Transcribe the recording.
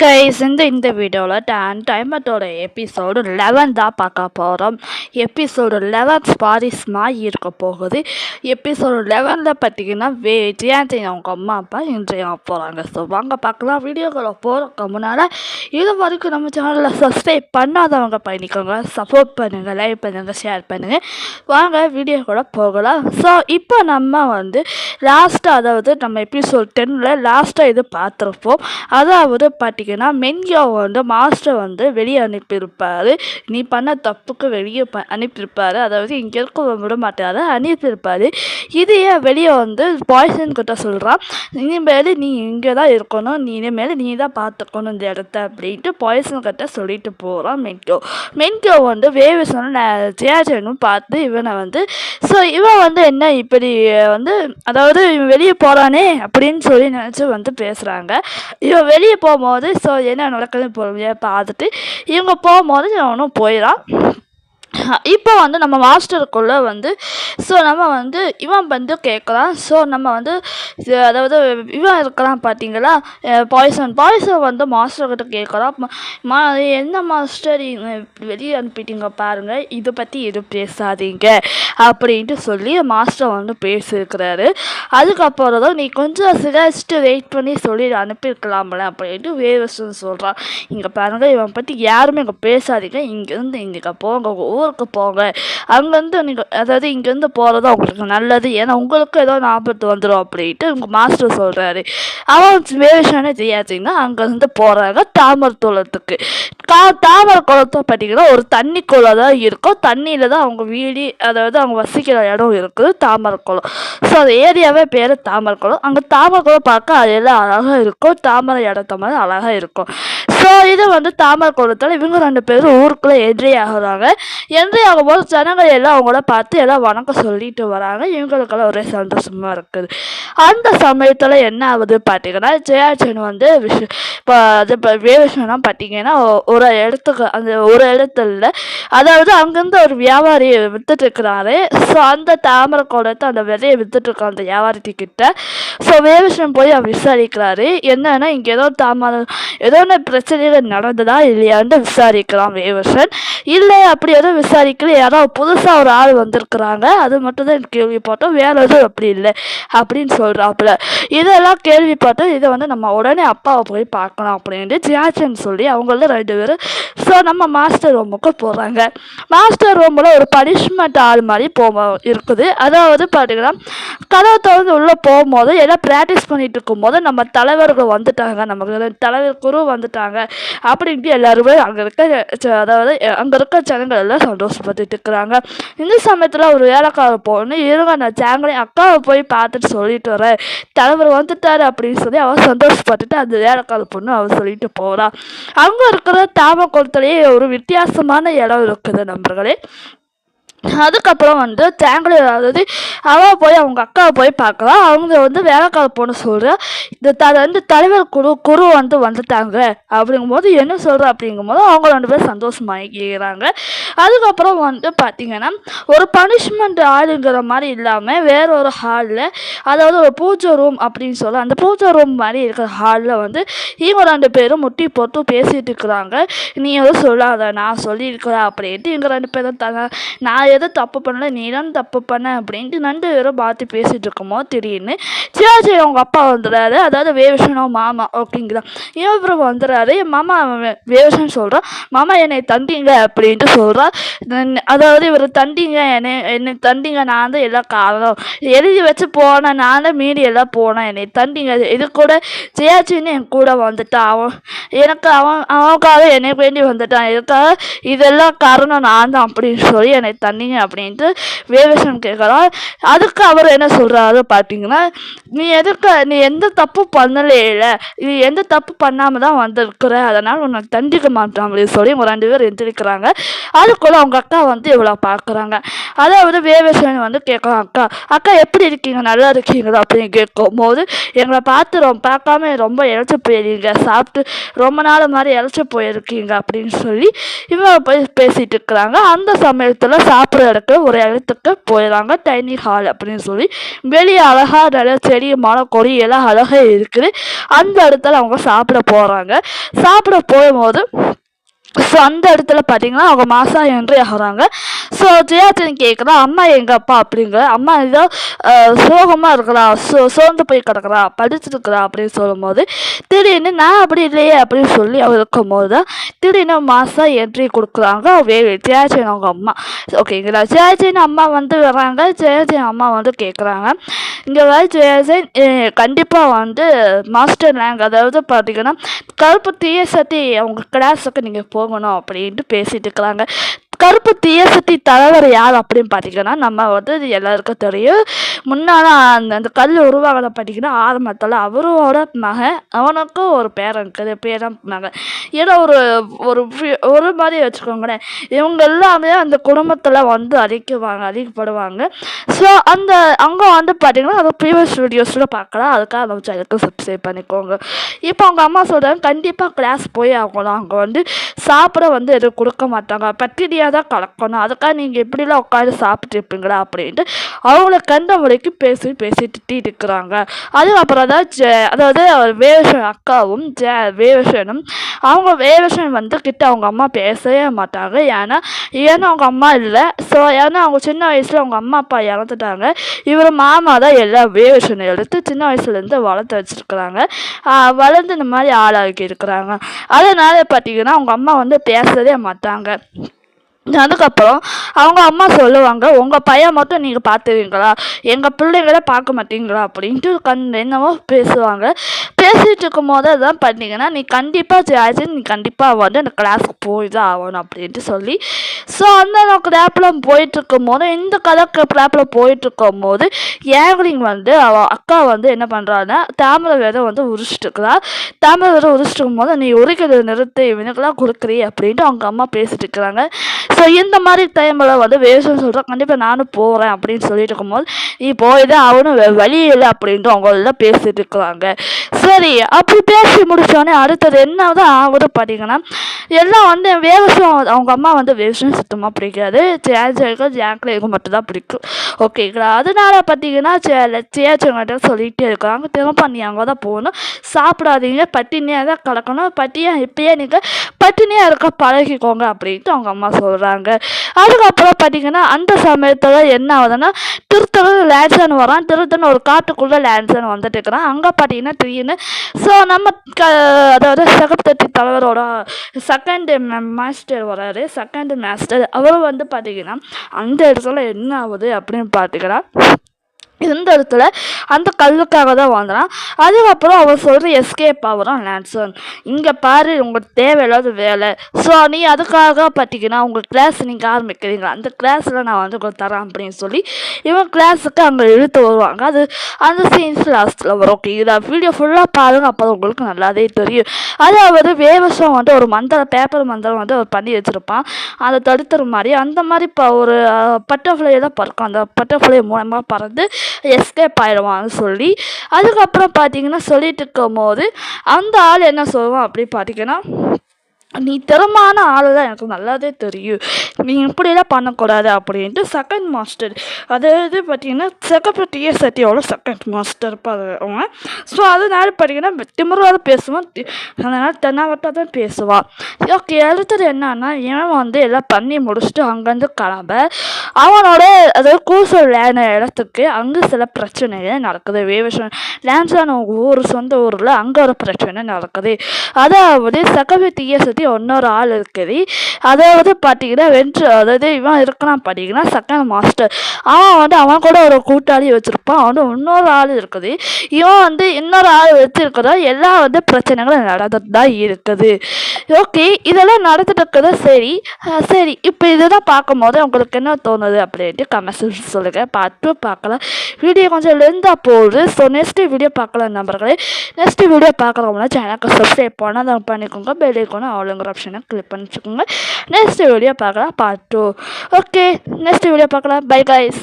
Guys இந்த இந்த வீடியோவில் டேன் டைமட்டோட எபிசோடு லெவன் தான் பார்க்க போகிறோம் எபிசோடு லெவன் ஸ்பாரிஸ்மாக இருக்க போகுது. எபிசோடு லெவனில் பார்த்தீங்கன்னா வே ஜெயந்தி அவங்க அம்மா அப்பா இன்றைய போகிறாங்க ஸோ வாங்க பார்க்கலாம். வீடியோக்களை போகிறதுக்கு முன்னால் இது வரைக்கும் நம்ம சேனலில் சப்ஸ்கிரைப் பண்ணாதவங்க பண்ணிக்கோங்க. சப்போர்ட் பண்ணுங்கள் லைக் பண்ணுங்கள் ஷேர் பண்ணுங்கள் வாங்க வீடியோ கூட போகலாம். ஸோ இப்போ நம்ம வந்து லாஸ்ட்டாக அதாவது நம்ம எபிசோட் டென்னில் லாஸ்ட்டாக இது பார்த்துருப்போம். அதாவது பார்த்தீங்கன்னா மென்யோ வந்து மாஸ்டர் வந்து வெளியே அனுப்பியிருப்பார். நீ பண்ண தப்புக்கு வெளியே ப அனுப்பியிருப்பார். அதாவது இங்கே இருக்க விட மாட்டார். அனுப்பியிருப்பார். இதையே வெளியே வந்து பாய்சன் கிட்ட சொல்கிறான் இனிமேல் நீ இங்கே தான் இருக்கணும். நீ இனிமேல் நீ தான் பார்த்துக்கணும் இந்த இடத்த அப்படின்ட்டு பாய்சன் கிட்ட சொல்லிட்டு போகிறான் மென்கோ மென்கோ வந்து வேவு சொன்ன ஜேஜனும் பார்த்து இவனை வந்து ஸோ இவன் வந்து என்ன இப்படி வந்து அதாவது இவன் வெளியே போகிறானே அப்படின்னு சொல்லி நினச்சி வந்து பேசுகிறாங்க இவன் வெளியே போகும்போது ஸோ என்ன நடக்குதுன்னு பொறுமையாக பார்த்துட்டு இவங்க போகும்போது அவனும் போயிடலாம். இப்போ வந்து நம்ம மாஸ்டருக்குள்ளே வந்து ஸோ நம்ம வந்து இவன் வந்து கேட்குறான் ஸோ நம்ம வந்து அதாவது இவன் இருக்கிறான் பார்த்தீங்களா? பாய்சன் பாய்சன் வந்து மாஸ்டர்கிட்ட கேட்குறான் மா என்ன மாஸ்டர் வெளியே அனுப்பிட்டீங்க பாருங்கள் இதை பற்றி எதுவும் பேசாதீங்க அப்படின்ட்டு சொல்லி மாஸ்டர் வந்து பேசியிருக்கிறாரு. அதுக்கப்புறம் தான் நீ கொஞ்சம் சிராச்சிட்டு வெயிட் பண்ணி சொல்லி அனுப்பியிருக்கலாம்ல அப்படின்ட்டு வேறு சொல்கிறான் இங்கே பாருங்கள் இவன் பற்றி யாருமே இங்கே பேசாதீங்க. இங்கேருந்து இங்கே போங்க. ஊருக்கு போங்க. அங்கேருந்து நீங்கள் அதாவது இங்கேருந்து போகிறது உங்களுக்கு நல்லது. ஏன்னா உங்களுக்கு ஏதோ ஆபத்து வந்துடும் அப்படின்ட்டு உங்கள் மாஸ்டர் சொல்கிறாரு அவன் வேஷனே தெரியாதுன்னா அங்கேருந்து போகிறாங்க தாமரை குளத்துக்கு கா தாமரை குளத்தை பார்த்தீங்கன்னா ஒரு தண்ணிக்குள்ளே தான் இருக்கும். தண்ணியில் தான் அவங்க வீடு அதாவது அவங்க வசிக்கிற இடம் இருக்குது தாமரை குளம் ஸோ அந்த ஏரியாவே பேர் தாமரை குளம் அங்கே தாமரை குளம் பார்க்க அது எல்லாம் அழகாக இருக்கும். தாமரை இடத்த மாதிரி அழகாக இருக்கும். ஸோ இது வந்து தாமரை குளத்தில் இவங்க ரெண்டு பேரும் ஊருக்குள்ளே என்ட்ரி ஆகுறாங்க. என்ட்ரி ஆகும்போது ஜனங்கள் எல்லாம் அவங்கள பார்த்து எல்லாம் வணக்கம் சொல்லிட்டு வராங்க. இவங்களுக்கெல்லாம் ஒரே சந்தோஷமாக இருக்குது. அந்த சமயத்தில் என்ன ஆகுது பார்த்தீங்கன்னா ஜெயாச்சன் வந்து விஷ் இப்போ அது இப்போ வேவிஷனம் பார்த்தீங்கன்னா ஒரு இடத்துக்கு அந்த ஒரு இடத்துல அதாவது அங்கேருந்து ஒரு வியாபாரி வித்துட்டு இருக்கிறாரு. ஸோ அந்த தாமரை குளத்தை அந்த விதையை வித்துட்டு இருக்க அந்த வியாபாரிட்டிக்கிட்ட ஸோ வேவிஷன் போய் அவர் விசாரிக்கிறாரு. என்னன்னா இங்கே ஏதோ தாமரை ஏதோ ஒன்று பிரச்சனை பிரச்சனைகள் நடந்ததா இல்லையான்னு விசாரிக்கிறான் வேவசன் இல்லை அப்படி எதுவும் விசாரிக்கல. யாரோ புதுசாக ஒரு ஆள் வந்திருக்கிறாங்க. அது மட்டும் தான் கேள்விப்பட்டோம். வேற எதுவும் அப்படி இல்லை அப்படின்னு சொல்கிறாப்புல இதெல்லாம் கேள்விப்பட்டு இதை வந்து நம்ம உடனே அப்பாவை போய் பார்க்கணும் அப்படின்ட்டு ஜியாச்சன் சொல்லி அவங்கள ரெண்டு பேரும் ஸோ நம்ம மாஸ்டர் ரூமுக்கு போகிறாங்க மாஸ்டர் ரூமில் ஒரு பனிஷ்மெண்ட் ஆள் மாதிரி போ இருக்குது. அதாவது பார்த்தீங்கன்னா கதவை திறந்து உள்ளே போகும்போது எல்லாம் ப்ராக்டிஸ் பண்ணிட்டு இருக்கும்போது நம்ம தலைவர்கள் வந்துட்டாங்க. நமக்கு தலைவர் குரு வந்துட்டாங்க. அப்படின்ட்டு எல்லாருமே அங்கே இருக்க அதாவது அங்கே இருக்க ஜனங்கள் எல்லாம் சந்தோஷப்பட்டுட்டு இருக்கிறாங்க. இந்த சமயத்தில் ஒரு வேலைக்கார பொண்ணு இருங்க நான் ஜாங்கலையும் அக்காவை போய் பார்த்துட்டு சொல்லிட்டு வரேன். தலைவர் வந்துட்டார் அப்படின்னு சொல்லி அவள் சந்தோஷப்பட்டுட்டு அந்த வேலைக்கார பொண்ணு அவள் சொல்லிட்டு போகிறான் அங்கே இருக்கிற தாமக்குளத்துலேயே ஒரு வித்தியாசமான இடம் இருக்குது நண்பர்களே. அதுக்கப்புறம் வந்து தேங்கல் அதாவது அவள் போய் அவங்க அக்காவை போய் பார்க்கலாம் அவங்க வந்து வேலைக்கார பொண்ணு சொல்கிறா இந்த த வந்து தலைவர் குரு குரு வந்து வந்துட்டாங்க அப்படிங்கும்போது என்ன சொல்கிற அப்படிங்கும்போது அவங்க ரெண்டு பேரும் சந்தோஷமாகிக்கிறாங்க அதுக்கப்புறம் வந்து பார்த்திங்கன்னா ஒரு பனிஷ்மெண்ட் ஆளுங்கிற மாதிரி இல்லாமல் வேற ஒரு ஹாலில் அதாவது ஒரு பூஜை ரூம் அப்படின்னு சொல்ல அந்த பூஜை ரூம் மாதிரி இருக்கிற ஹாலில் வந்து இவங்க ரெண்டு பேரும் முட்டி போட்டு பேசிகிட்டு இருக்கிறாங்க. நீ எதுவும் சொல்லாத நான் சொல்லியிருக்கிறேன் அப்படின்ட்டு இவங்க ரெண்டு பேரும் தாங்க நான் எதுவும் தப்பு பண்ணல நீ தான் தப்பு பண்ண அப்படின்ட்டு நண்டு பேரும் பார்த்து பேசிகிட்டு இருக்கோமோ திடீர்னு. சிவாஜி அவங்க அப்பா வந்துடுறாரு. அதாவது வேவிஷனோ மாமா ஓகேங்களா இவரும் வந்துடுறாரு? என் மாமா வேவிஷன் சொல்கிறான் மாமா என்னை தண்டிங்க அப்படின்ட்டு சொல்கிறான் அதாவது இவர் தண்டிங்க என்னை என்னை தண்டிங்க நான் தான் எல்லாம் காரணம். எழுதி வச்சு போனேன் நான் தான் மீறி எல்லாம் போனேன் என்னை தண்டிங்க. இது கூட ஜெயாச்சின்னு என் கூட வந்துட்டான் அவன் எனக்கு அவன் அவனுக்காக என்னை வேண்டி வந்துட்டான். இதுக்காக இதெல்லாம் காரணம் நான் தான் அப்படின்னு சொல்லி என்னை தண்டிங்க அப்படின்ட்டு வேவேஷன் கேட்குறான் அதுக்கு அவர் என்ன சொல்கிறாரு பார்த்தீங்கன்னா நீ எதுக்கு நீ எந்த தப்பு பண்ணலையில இல்லை நீ எந்த தப்பு பண்ணாமல் தான் வந்திருக்கிற அதனால் உன்னை தண்டிக்க மாட்டாங்களே சொல்லி இவங்க ரெண்டு பேரும் எந்திரிக்கிறாங்க. அதுக்குள்ளே அவங்க அக்கா வந்து இவ்வளோ பார்க்குறாங்க. அதாவது வேவேஷன் வந்து கேட்குறான் அக்கா அக்கா எப்படி இருக்கீங்க? நல்லா இருக்கீங்களா? அப்படின்னு கேட்கும்போது எங்களை பார்த்து ரொம்ப பார்க்காம ரொம்ப இழைச்சி போயிருக்கீங்க சாப்பிட்டு ரொம்ப நாள் மாதிரி இழைச்சி போயிருக்கீங்க. அப்படின்னு சொல்லி இவங்க போய் பேசிட்டு இருக்கிறாங்க. அந்த சமயத்தில் சாப்பிட்டு சாப்பிட்றதுக்கு ஒரு இடத்துக்கு போயிடறாங்க. டைனிங் ஹால் அப்படின்னு சொல்லி. வெளியே அழகாக நிறைய செடி மரம் கொடி எல்லாம் அழகாக இருக்குது. அந்த இடத்துல அவங்க சாப்பிட போகிறாங்க சாப்பிட போகும்போது ஸோ அந்த இடத்துல பார்த்தீங்கன்னா அவங்க மாசா என்ட்ரி ஆகுறாங்க. ஸோ ஜெயாச்சன் கேட்குறா அம்மா எங்கள் அப்பா அப்படிங்கிற அம்மா ஏதோ சோகமாக இருக்கிறா சோ சோர்ந்து போய் கிடக்குறா படிச்சிருக்கிறா அப்படின்னு சொல்லும்போது திடீர்னு நான் அப்படி இல்லையே அப்படின்னு சொல்லி அவர் இருக்கும்போது தான் திடீர்னு மாசா என்ட்ரி கொடுக்குறாங்க வே ஜெயாச்சன் அவங்க அம்மா. ஓகேங்களா? ஜெயாச்சன் அம்மா வந்து வராங்க ஜெயாச்சன் அம்மா வந்து கேட்குறாங்க இங்கே வர ஜெயாச்சன் கண்டிப்பாக வந்து மாஸ்டர் ரேங்க் அதாவது பார்த்தீங்கன்னா கருப்பு தீய சத்தி அவங்க கிளாஸுக்கு நீங்கள் போ போகணும் அப்படின்ட்டு பேசிட்டு இருக்கிறாங்க கருப்பு தேசத்தை தலைவர் யார் அப்படின்னு பார்த்தீங்கன்னா நம்ம வந்து எல்லாருக்கும் தெரியும். முன்னால் அந்த அந்த கல் உருவாகலை பார்த்தீங்கன்னா ஆரம்பத்தில் அவரோட மகன் அவனுக்கும் ஒரு பேரன் இருக்குது பேரன் மகன். ஏன்னா ஒரு ஒரு ஒரு மாதிரி வச்சுக்கோங்களேன். இவங்க எல்லாமே அந்த குடும்பத்தில் வந்து அழிக்குவாங்க அழிக்கப்படுவாங்க. ஸோ அந்த அங்கே வந்து பார்த்தீங்கன்னா அது ப்ரீவியஸ் வீடியோஸில் பார்க்கலாம். அதுக்காக நம்ம சேனலுக்கு சப்ஸ்கிரைப் பண்ணிக்கோங்க. இப்போ அவங்க அம்மா சொல்கிறாங்க கண்டிப்பாக கிளாஸ் போய் ஆகணும் அங்கே வந்து சாப்பிட வந்து எதுவும் கொடுக்க மாட்டாங்க. பட்டினியாக தான் கலக்கணும். அதுக்காக நீங்கள் எப்படிலாம் உட்காந்து சாப்பிட்டு இருப்பீங்களா அப்படின்ட்டு அவங்கள கண்ட முறைக்கு பேசி பேசி திட்டிட்டு இருக்கிறாங்க. அதுக்கப்புறம் தான் ஜெ அதாவது வேவசன் அக்காவும் ஜெ வேவசனும் அவங்க வேவசன் வந்து கிட்ட அவங்க அம்மா பேசவே மாட்டாங்க. ஏன்னா ஏன்னா அவங்க அம்மா இல்லை. ஸோ ஏன்னா அவங்க சின்ன வயசில் அவங்க அம்மா அப்பா இறந்துட்டாங்க. இவர் மாமா தான் எல்லா வேவசனை எடுத்து சின்ன வயசுலேருந்து வளர்த்து வச்சுருக்குறாங்க. வளர்ந்து இந்த மாதிரி ஆளாக்கி இருக்கிறாங்க. அதனால் பார்த்தீங்கன்னா அவங்க அம்மா வந்து பேசவே மாட்டாங்க. அதுக்கப்புறம் அவங்க அம்மா சொல்லுவாங்க உங்கள் பையன் மட்டும் நீங்கள் பார்த்துவீங்களா எங்கள் பிள்ளைங்கள பார்க்க மாட்டீங்களா? அப்படின்ட்டு கண் என்னவோ பேசுவாங்க. பேசிகிட்டு இருக்கும் போது தான் பண்ணிங்கன்னா நீ கண்டிப்பாக ஜாய்ச்சி நீ கண்டிப்பாக வந்து அந்த கிளாஸுக்கு போய் தான் ஆகணும் அப்படின்ட்டு சொல்லி. ஸோ அந்த கிளாப்பில் போயிட்டுருக்கும் போது இந்த கதை கிளாப்பில் போயிட்டுருக்கும் போது ஏங்கலிங் வந்து அவ அக்கா வந்து என்ன பண்ணுறான்னா தாமரை விதை வந்து உரிச்சிட்டுருக்குறா. தாமரை விதை உரிச்சிட்டு போது நீ உரிக்கிறது நிறுத்து இவனுக்கெல்லாம் கொடுக்குறீ அப்படின்ட்டு அவங்க அம்மா பேசிட்டு இருக்கிறாங்க. ஸோ இந்த மாதிரி டைமில் வந்து வேஷம் சொல்கிறேன் கண்டிப்பாக நானும் போகிறேன் அப்படின்னு சொல்லிட்டு இருக்கும்போது நீ போய் தான் அவனும் வழி இல்லை அப்படின்ட்டு அவங்க எல்லாம் பேசிட்டு இருக்கிறாங்க. சரி அப்படி பேசி முடித்தோடனே அடுத்தது என்ன தான் ஆகுது பார்த்தீங்கன்னா எல்லாம் வந்து வேவசம் அவங்க அம்மா வந்து வேவசம் சுத்தமாக பிடிக்காது. சேஜர்கள் ஜாக்லேக்கு மட்டும்தான் பிடிக்கும். ஓகேங்களா அதனால பார்த்தீங்கன்னா சேச்சவங்கிட்ட சொல்லிகிட்டே இருக்காங்க. திரும்ப நீ அங்கே தான் போகணும். சாப்பிடாதீங்க. பட்டினியாக தான் கலக்கணும். பட்டியாக இப்பயே நீங்கள் பட்டினியாக இருக்க பழகிக்கோங்க அப்படின்ட்டு அவங்க அம்மா சொல்கிறாங்க அதுக்கப்புறம் பார்த்தீங்கன்னா அந்த சமயத்தில் என்ன ஆகுதுன்னா திருத்தணு லேண்ட்ஸன் வரான். திருத்தன் ஒரு காட்டுக்குள்ளே லேண்ட்ஸன் வந்துட்டு இருக்கிறான். அங்கே பார்த்தீங்கன்னா திடீர்னு ஸோ நம்ம க அதாவது சகத்தட்டி தலைவரோட செகண்ட் மாஸ்டர் வராரு. செகண்ட் மாஸ்டர் அவர் வந்து பார்த்தீங்கன்னா அந்த இடத்துல என்ன ஆகுது அப்படின்னு பார்த்தீங்கன்னா இந்த இடத்துல அந்த கல்லுக்காக தான் வாங்குறான் அதுக்கப்புறம் அவர் சொல்கிற எஸ்கேப் ஆகிறான் லான்சன் இங்கே பாரு உங்களுக்கு தேவையில்லாத வேலை. ஸோ நீ அதுக்காக பார்த்தீங்கன்னா உங்கள் கிளாஸ் நீங்கள் ஆரம்பிக்கிறீங்க. அந்த கிளாஸில் நான் வந்து உங்களுக்கு தரேன் அப்படின்னு சொல்லி இவன் கிளாஸுக்கு அங்கே இழுத்து வருவாங்க. அது அந்த சீன்ஸ் லாஸ்ட்டில் வரும். ஓகே இதை வீடியோ ஃபுல்லாக பாருங்கள் அப்போ உங்களுக்கு நல்லாவே தெரியும். அதாவது வேவசம் வந்து ஒரு மந்திரம் பேப்பர் மந்திரம் வந்து அவர் பண்ணி வச்சுருப்பான். அதை தடுத்துற மாதிரி அந்த மாதிரி இப்போ ஒரு பட்டர்ஃப்ளை தான் பறக்கும். அந்த பட்டர்ஃப்ளை மூலமாக பறந்து எஸ்கேப் ஆயிடுவான்னு சொல்லி அதுக்கப்புறம் பார்த்தீங்கன்னா சொல்லிட்டு இருக்கும் போது அந்த ஆள் என்ன சொல்லுவான் அப்படி பார்த்தீங்கன்னா நீ திறமான ஆள் தான் எனக்கு நல்லாவே தெரியும். நீ இப்படிலாம் பண்ணக்கூடாது அப்படின்ட்டு செகண்ட் மாஸ்டர் அதாவது பார்த்தீங்கன்னா செகப்பட்டிய சத்தியோட செகண்ட் மாஸ்டர் அவங்க ஸோ அதனால பார்த்தீங்கன்னா திமுறவாத பேசுவான் அதனால் தென்னாவட்டாக தான் பேசுவான் ஓகே அடுத்தது என்னன்னா இவன் வந்து எல்லாம் பண்ணி முடிச்சுட்டு அங்கேருந்து கிளம்ப. அவனோட அதாவது கூசல் லேன இடத்துக்கு அங்கே சில பிரச்சனைகள் நடக்குது. வேவஷன் லேன்ஸான ஊர் சொந்த ஊரில் அங்கே ஒரு பிரச்சனை நடக்குது. அதாவது சகப்பட்டிய சட்டி இன்னொரு ஆள் இருக்குது. அதாவது பார்த்தீங்கன்னா வென்று அதாவது இவன் இருக்கலாம் பார்த்தீங்கன்னா செகண்ட் மாஸ்டர் அவன் வந்து அவன் கூட ஒரு கூட்டாளி வச்சுருப்பான். அவன் இன்னொரு ஆள் இருக்குது. இவன் வந்து இன்னொரு ஆள் வச்சுருக்கிறதா எல்லா வந்து பிரச்சனைகளும் நடந்துட்டு தான் இருக்குது. ஓகே இதெல்லாம் நடந்துட்டு இருக்கிறது சரி சரி இப்போ இதெல்லாம் பார்க்கும்போது உங்களுக்கு என்ன தோணுது அப்படின்ட்டு கமெண்ட்ஸ் சொல்லுங்கள் பார்த்து பார்க்கலாம். வீடியோ கொஞ்சம் லெந்தாக போகுது ஸோ நெக்ஸ்ட்டு வீடியோ பார்க்கலாம் நம்பர்களே நெக்ஸ்ட்டு வீடியோ பார்க்குறவங்களா சேனலுக்கு சப்ஸ்கிரைப் பண்ணால் அதை பண்ணிக்கோங்க. பெல் ஐக்கோனும் அவ்வளோ ஆளுங்கிற ஆப்ஷனை கிளிக் பண்ணி வச்சுக்கோங்க நெக்ஸ்ட் வீடியோ பார்க்கலாம் part two okay next video பார்க்கலாம். Bye guys